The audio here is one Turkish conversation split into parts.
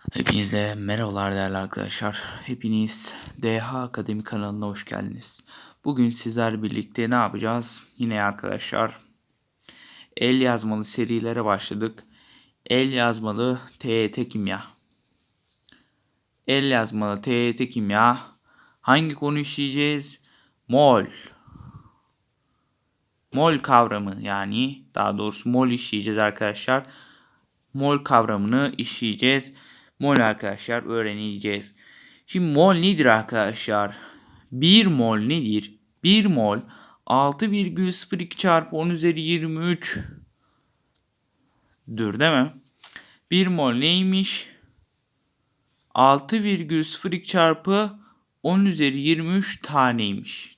Hepinize merhabalar değerli arkadaşlar. Hepiniz DH Akademi kanalına hoş geldiniz. Bugün sizler birlikte ne yapacağız? Yine arkadaşlar el yazmalı serilere başladık. El yazmalı TYT kimya. El yazmalı TYT kimya. Hangi konu işleyeceğiz? Mol. Mol kavramı yani daha doğrusu mol işleyeceğiz arkadaşlar. Mol kavramını işleyeceğiz mol arkadaşlar öğreneceğiz. Şimdi mol nedir arkadaşlar? 1 mol nedir? 1 mol 6,02 çarpı 10 üzeri 23 dür değil mi? 1 mol neymiş? 6,02 çarpı 10 üzeri 23 taneymiş.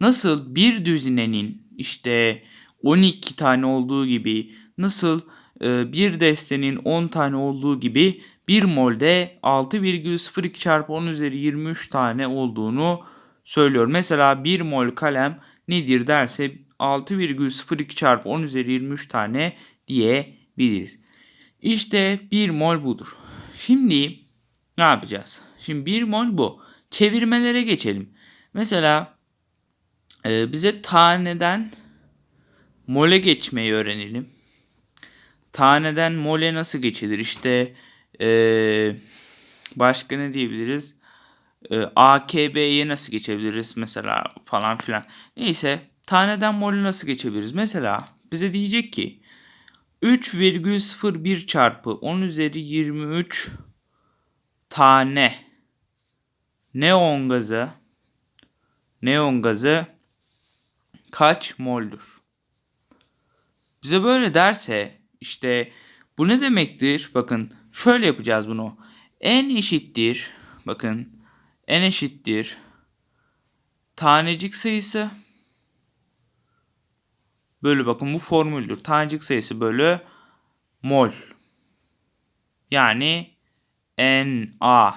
Nasıl bir düzinenin işte 12 tane olduğu gibi nasıl bir destenin 10 tane olduğu gibi 1 molde 6,02 çarpı 10 üzeri 23 tane olduğunu söylüyor. Mesela 1 mol kalem nedir derse 6,02 çarpı 10 üzeri 23 tane diyebiliriz. İşte 1 mol budur. Şimdi ne yapacağız? Şimdi 1 mol bu. Çevirmelere geçelim. Mesela e, bize taneden mole geçmeyi öğrenelim taneden mole nasıl geçilir? İşte ee, başka ne diyebiliriz? E, AKB'ye nasıl geçebiliriz mesela falan filan. Neyse taneden mole nasıl geçebiliriz? Mesela bize diyecek ki 3,01 çarpı 10 üzeri 23 tane neon gazı neon gazı kaç moldur? Bize böyle derse işte bu ne demektir? Bakın şöyle yapacağız bunu. N eşittir. Bakın N eşittir. Tanecik sayısı bölü bakın bu formüldür. Tanecik sayısı bölü mol. Yani Na.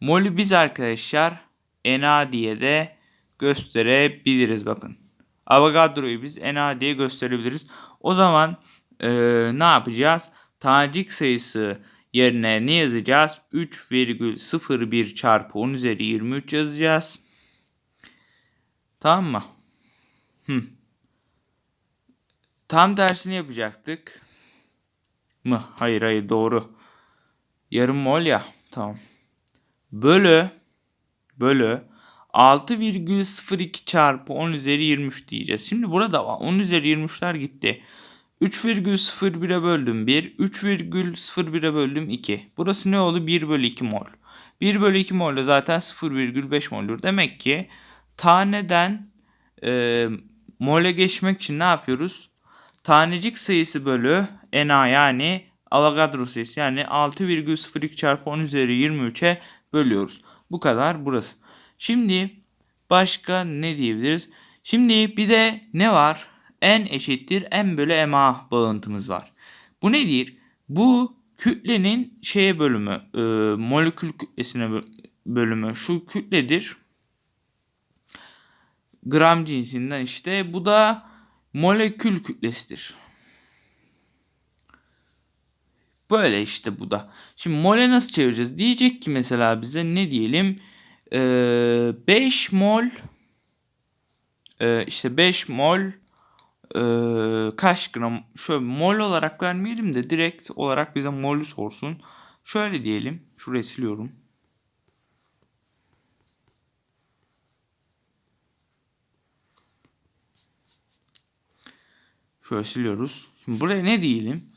Mol'ü biz arkadaşlar Na diye de gösterebiliriz bakın. Avogadro'yu biz Na diye gösterebiliriz. O zaman e, ne yapacağız? Tacik sayısı yerine ne yazacağız? 3,01 çarpı 10 üzeri 23 yazacağız. Tamam mı? Hı. Tam tersini yapacaktık. Mı? Hayır hayır doğru. Yarım mol ya. Tamam. Bölü bölü 6,02 çarpı 10 üzeri 23 diyeceğiz. Şimdi burada 10 üzeri 23'ler gitti. 3,01'e böldüm 1. 3,01'e böldüm 2. Burası ne oldu? 1 bölü 2 mol. 1 bölü 2 mol de zaten 0,5 moldur. Demek ki taneden e, mole geçmek için ne yapıyoruz? Tanecik sayısı bölü Na yani Avogadro sayısı yani 6,02 çarpı 10 üzeri 23'e bölüyoruz. Bu kadar burası. Şimdi başka ne diyebiliriz? Şimdi bir de ne var? N eşittir m bölü ma bağıntımız var. Bu nedir? Bu kütlenin şeye bölümü, e, molekül kütlesine bölümü şu kütledir. Gram cinsinden işte bu da molekül kütlesidir. Böyle işte bu da. Şimdi mole nasıl çevireceğiz? Diyecek ki mesela bize ne diyelim? Ee, 5 mol e, işte 5 mol e, kaç gram şöyle mol olarak vermeyelim de direkt olarak bize molü sorsun. Şöyle diyelim. Şurayı siliyorum. Şöyle siliyoruz. Şimdi buraya ne diyelim?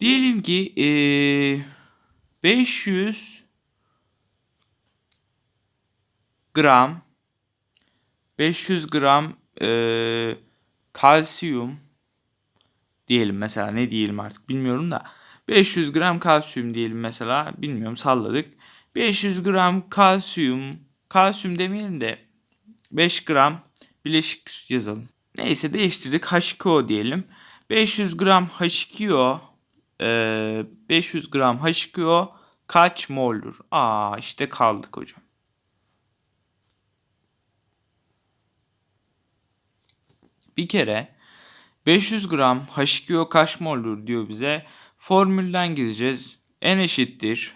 Diyelim ki ee, 500 gram 500 gram ee, kalsiyum diyelim mesela ne diyelim artık bilmiyorum da 500 gram kalsiyum diyelim mesela bilmiyorum salladık. 500 gram kalsiyum kalsiyum demeyelim de 5 gram bileşik yazalım. Neyse değiştirdik H2O diyelim. 500 gram H2O e, 500 gram H2O kaç moldur? Aa işte kaldık hocam. Bir kere 500 gram H2O kaç diyor bize. Formülden gideceğiz. N eşittir.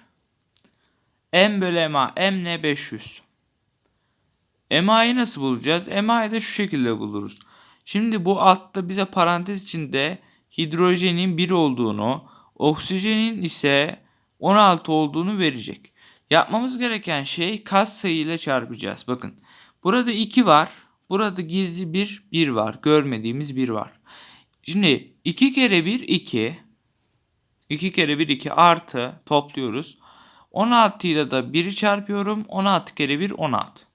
M bölü MA. M ne? 500. MA'yı nasıl bulacağız? MA'yı da şu şekilde buluruz. Şimdi bu altta bize parantez içinde hidrojenin 1 olduğunu, oksijenin ise 16 olduğunu verecek. Yapmamız gereken şey katsayı ile çarpacağız. Bakın burada 2 var. Burada gizli bir 1 var. Görmediğimiz 1 var. Şimdi 2 kere 1 2. 2 kere 1 2 artı topluyoruz. 16 ile de 1'i çarpıyorum. 16 kere 1 16.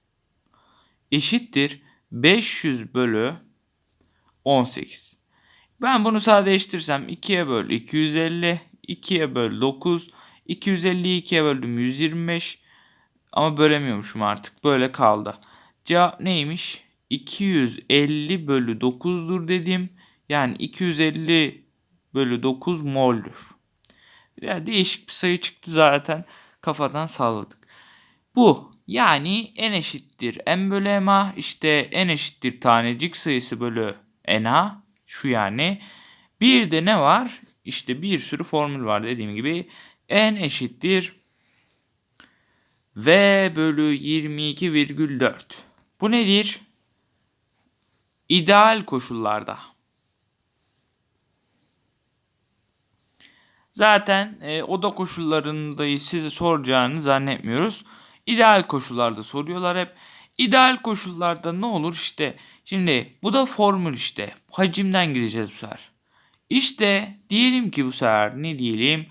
Eşittir 500 bölü 18. Ben bunu sadeleştirsem 2'ye böl 250, 2'ye böl 9, 250'yi 2'ye böldüm 125 ama bölemiyormuşum artık böyle kaldı. Cevap neymiş? 250 bölü 9'dur dedim. Yani 250 bölü 9 mol'dur. Ya değişik bir sayı çıktı zaten. Kafadan salladık. Bu yani n eşittir m bölü ma işte n eşittir tanecik sayısı bölü na şu yani. Bir de ne var? İşte bir sürü formül var dediğim gibi. n eşittir v bölü 22,4. Bu nedir? İdeal koşullarda. Zaten e, oda koşullarında size soracağını zannetmiyoruz. İdeal koşullarda soruyorlar hep. İdeal koşullarda ne olur işte. Şimdi bu da formül işte. Hacimden gideceğiz bu sefer. İşte diyelim ki bu sefer ne diyelim?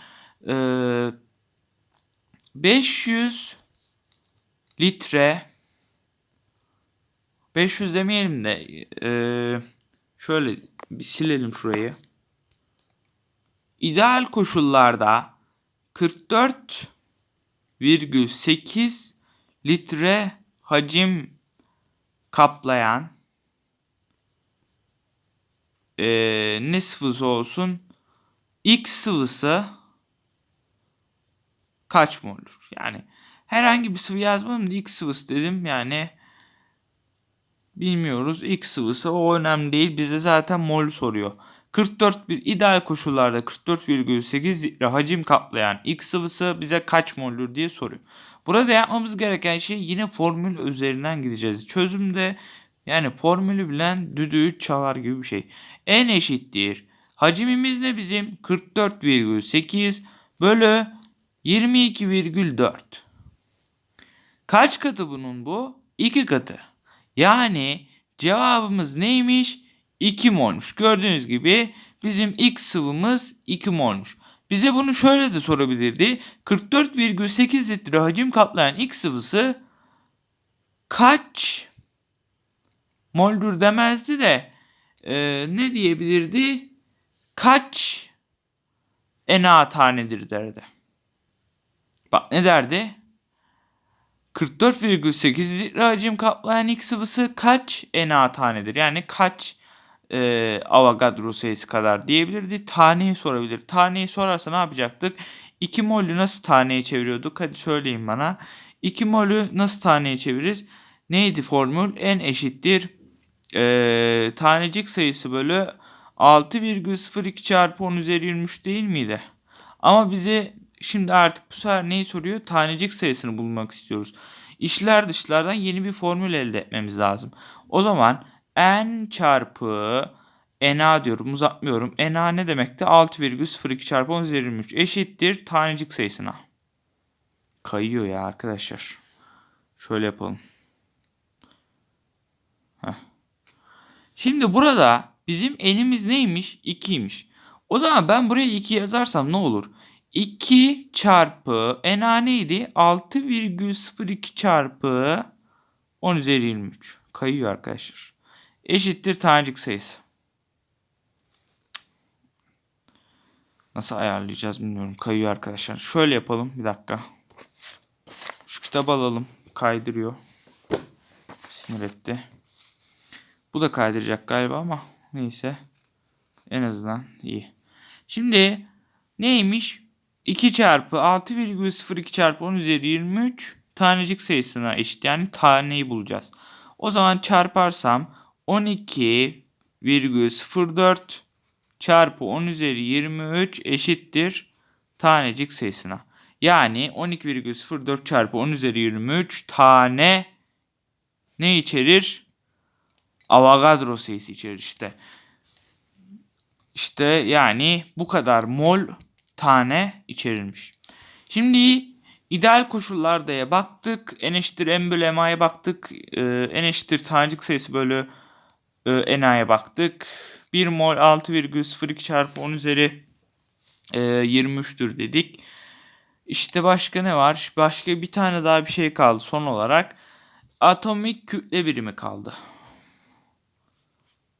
Ee, 500 litre 500 demeyelim de ee, şöyle bir silelim şurayı. İdeal koşullarda 44,8 litre hacim kaplayan e, ne sıvısı olsun? X sıvısı kaç mol'dur? Yani herhangi bir sıvı yazmadım da X sıvısı dedim. Yani bilmiyoruz. X sıvısı o önemli değil. Bize zaten mol soruyor. 44 bir ideal koşullarda 44,8 litre hacim kaplayan X sıvısı bize kaç mol'dur diye soruyor. Burada yapmamız gereken şey yine formül üzerinden gideceğiz. Çözümde yani formülü bilen düdüğü çalar gibi bir şey. N eşittir. Hacimimiz ne bizim? 44,8 bölü 22,4. Kaç katı bunun bu? 2 katı. Yani cevabımız neymiş? 2 molmuş. Gördüğünüz gibi bizim X sıvımız 2 molmuş. Bize bunu şöyle de sorabilirdi. 44,8 litre hacim kaplayan X sıvısı kaç moldur demezdi de e, ne diyebilirdi? Kaç Na tanedir derdi. Bak ne derdi? 44,8 litre hacim kaplayan X sıvısı kaç Na tanedir? Yani kaç e, Avogadro sayısı kadar diyebilirdi. Taneyi sorabilir. Taneyi sorarsa ne yapacaktık? 2 molü nasıl taneye çeviriyorduk? Hadi söyleyin bana. 2 molü nasıl taneye çeviririz? Neydi formül? N eşittir. E, tanecik sayısı bölü 6,02 çarpı 10 üzeri 23 değil miydi? Ama bize şimdi artık bu sefer neyi soruyor? Tanecik sayısını bulmak istiyoruz. İşler dışlardan yeni bir formül elde etmemiz lazım. O zaman n çarpı na diyorum uzatmıyorum. na ne demekti? 6,02 çarpı 10 üzeri 23 eşittir tanecik sayısına. Kayıyor ya arkadaşlar. Şöyle yapalım. Heh. Şimdi burada bizim n'imiz neymiş? 2'ymiş. O zaman ben buraya 2 yazarsam ne olur? 2 çarpı na neydi? 6,02 çarpı 10 üzeri 23. Kayıyor arkadaşlar eşittir tanecik sayısı. Nasıl ayarlayacağız bilmiyorum. Kayıyor arkadaşlar. Şöyle yapalım. Bir dakika. Şu kitabı alalım. Kaydırıyor. Sinir etti. Bu da kaydıracak galiba ama neyse. En azından iyi. Şimdi neymiş? 2 çarpı 6,02 çarpı 10 üzeri 23 tanecik sayısına eşit. Yani taneyi bulacağız. O zaman çarparsam 12,04 çarpı 10 üzeri 23 eşittir tanecik sayısına. Yani 12,04 çarpı 10 üzeri 23 tane ne içerir? Avogadro sayısı içerir işte. İşte yani bu kadar mol tane içerilmiş. Şimdi ideal koşullarda'ya baktık. N eşittir baktık. Ee, N eşittir tanecik sayısı bölü e, NA'ya baktık. 1 mol 6,02 çarpı 10 üzeri e, 23'tür dedik. İşte başka ne var? Başka bir tane daha bir şey kaldı son olarak. Atomik kütle birimi kaldı.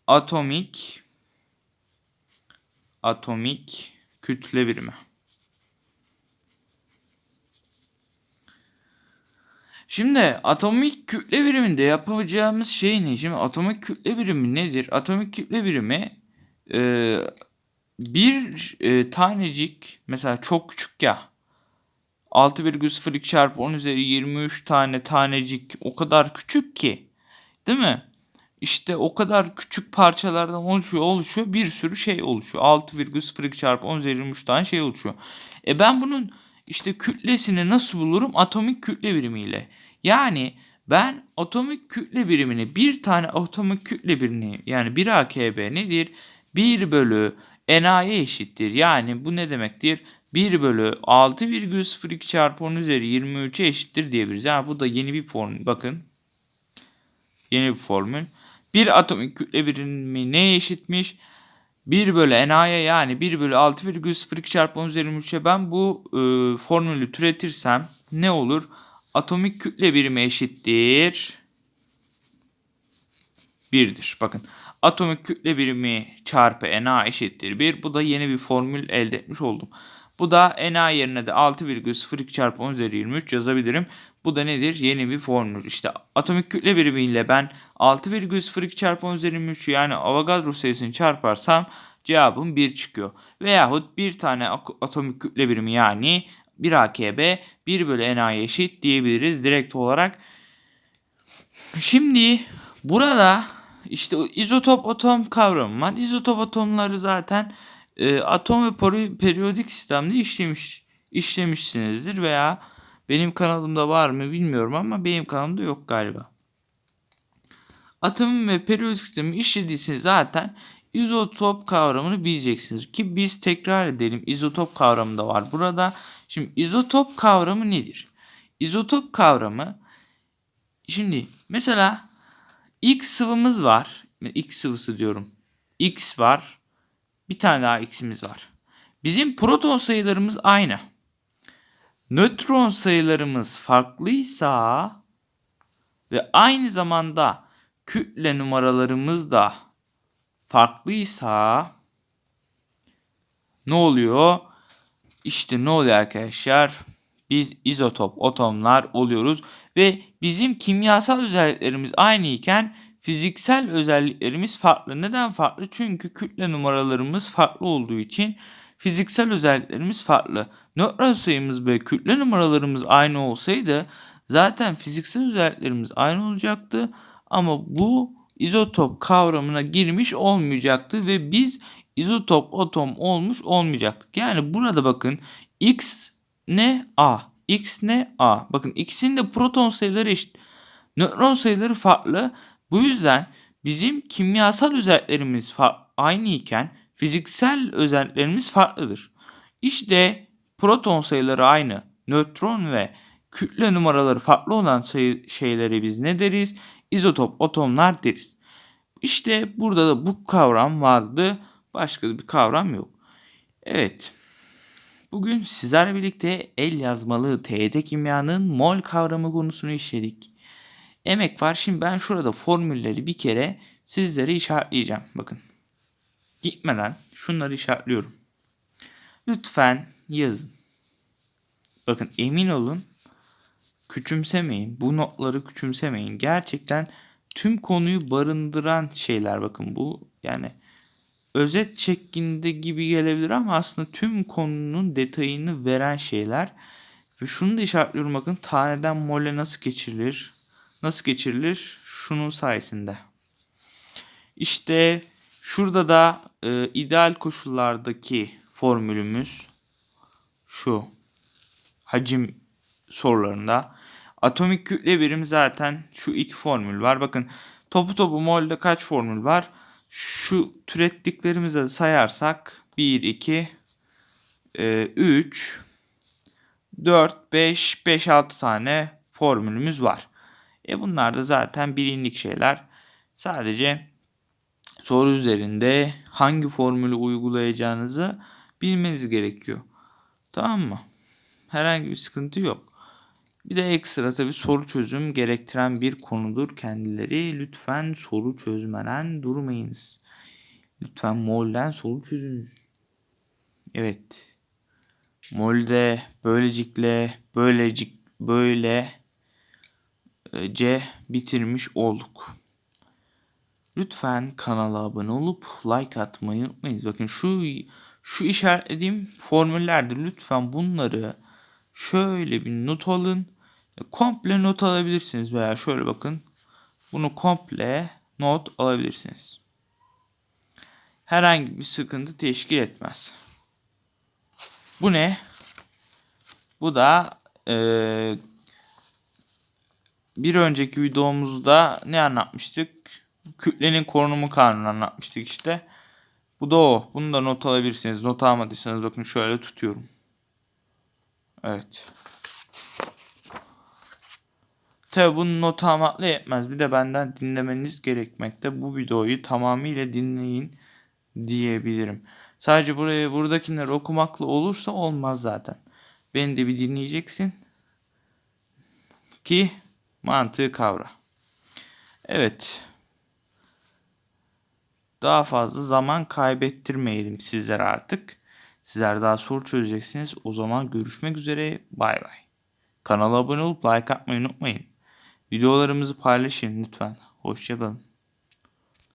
Atomik atomik kütle birimi. Şimdi atomik kütle biriminde yapacağımız şey ne? Şimdi atomik kütle birimi nedir? Atomik kütle birimi e, bir e, tanecik mesela çok küçük ya 6,02 çarpı 10 üzeri 23 tane tanecik o kadar küçük ki değil mi? İşte o kadar küçük parçalardan oluşuyor oluşuyor bir sürü şey oluşuyor. 6,02 çarpı 10 üzeri 23 tane şey oluşuyor. E ben bunun işte kütlesini nasıl bulurum? Atomik kütle birimiyle. Yani ben atomik kütle birimini bir tane atomik kütle birimi yani 1 AKB nedir? 1 bölü NA'ya eşittir. Yani bu ne demektir? 1 bölü 6,02 çarpı 10 üzeri 23'e eşittir diyebiliriz. Yani bu da yeni bir formül. Bakın. Yeni bir formül. Bir atomik kütle birimi neye eşitmiş? 1 bölü NA'ya yani 1 bölü 6,02 çarpı 10 üzeri 23'e ben bu e, formülü türetirsem ne olur? Atomik kütle birimi eşittir. 1'dir. Bakın atomik kütle birimi çarpı Na eşittir 1. Bu da yeni bir formül elde etmiş oldum. Bu da Na yerine de 6,02 çarpı 10 üzeri 23 yazabilirim. Bu da nedir? Yeni bir formül. İşte atomik kütle birimiyle ben 6,02 çarpı 10 üzeri 23 yani Avogadro sayısını çarparsam cevabım 1 çıkıyor. Veyahut bir tane atomik kütle birimi yani 1 AKB 1 bölü NA'ya eşit diyebiliriz direkt olarak. Şimdi burada işte izotop atom kavramı var. İzotop atomları zaten e, atom ve periyodik sistemde işlemiş işlemişsinizdir veya benim kanalımda var mı bilmiyorum ama benim kanalımda yok galiba. Atom ve periyodik sistemi işlediyseniz zaten izotop kavramını bileceksiniz. Ki biz tekrar edelim izotop kavramı da var burada. Şimdi izotop kavramı nedir? İzotop kavramı şimdi mesela X sıvımız var. X sıvısı diyorum. X var. Bir tane daha X'imiz var. Bizim proton sayılarımız aynı. Nötron sayılarımız farklıysa ve aynı zamanda kütle numaralarımız da farklıysa ne oluyor? İşte ne oluyor arkadaşlar? Biz izotop atomlar oluyoruz ve bizim kimyasal özelliklerimiz aynı iken fiziksel özelliklerimiz farklı. Neden farklı? Çünkü kütle numaralarımız farklı olduğu için fiziksel özelliklerimiz farklı. Nötron sayımız ve kütle numaralarımız aynı olsaydı zaten fiziksel özelliklerimiz aynı olacaktı ama bu izotop kavramına girmiş olmayacaktı ve biz izotop atom olmuş olmayacaktık. Yani burada bakın X ne A. X ne A. Bakın ikisinin de proton sayıları eşit. Nötron sayıları farklı. Bu yüzden bizim kimyasal özelliklerimiz aynı iken fiziksel özelliklerimiz farklıdır. İşte proton sayıları aynı. Nötron ve kütle numaraları farklı olan sayı şeyleri biz ne deriz? İzotop atomlar deriz. İşte burada da bu kavram vardı. Başka bir kavram yok. Evet. Bugün sizlerle birlikte el yazmalı TET kimyanın mol kavramı konusunu işledik. Emek var. Şimdi ben şurada formülleri bir kere sizlere işaretleyeceğim. Bakın. Gitmeden şunları işaretliyorum. Lütfen yazın. Bakın emin olun küçümsemeyin. Bu notları küçümsemeyin. Gerçekten tüm konuyu barındıran şeyler bakın bu. Yani özet şeklinde gibi gelebilir ama aslında tüm konunun detayını veren şeyler. Ve şunu da işaretliyorum bakın taneden mole nasıl geçirilir? Nasıl geçirilir? Şunun sayesinde. İşte Şurada da e, ideal koşullardaki formülümüz şu. Hacim sorularında. Atomik kütle birim zaten şu iki formül var. Bakın topu topu molde kaç formül var? Şu türettiklerimizi sayarsak 1, 2, 3, 4, 5, 5, 6 tane formülümüz var. E bunlar da zaten bilindik şeyler. Sadece soru üzerinde hangi formülü uygulayacağınızı bilmeniz gerekiyor. Tamam mı? Herhangi bir sıkıntı yok. Bir de ekstra tabi soru çözüm gerektiren bir konudur kendileri. Lütfen soru çözmeden durmayınız. Lütfen molden soru çözünüz. Evet. Molde böylecikle böylecik böyle C bitirmiş olduk. Lütfen kanala abone olup like atmayı unutmayınız. Bakın şu şu işaretlediğim formüllerdir. Lütfen bunları şöyle bir not alın. Komple not alabilirsiniz veya şöyle bakın. Bunu komple not alabilirsiniz. Herhangi bir sıkıntı teşkil etmez. Bu ne? Bu da eee bir önceki videomuzda ne anlatmıştık? Kütlenin korunumu kanunu anlatmıştık işte. Bu da o. Bunu da not alabilirsiniz. Not almadıysanız bakın şöyle tutuyorum. Evet. Tabi bunu not almakla yetmez. Bir de benden dinlemeniz gerekmekte. Bu videoyu tamamıyla dinleyin diyebilirim. Sadece buraya buradakileri okumakla olursa olmaz zaten. Beni de bir dinleyeceksin ki mantığı kavra. Evet. Daha fazla zaman kaybettirmeyelim sizlere artık. Sizler daha soru çözeceksiniz. O zaman görüşmek üzere. Bay bay. Kanala abone olup like atmayı unutmayın. Videolarımızı paylaşın lütfen. Hoşçakalın.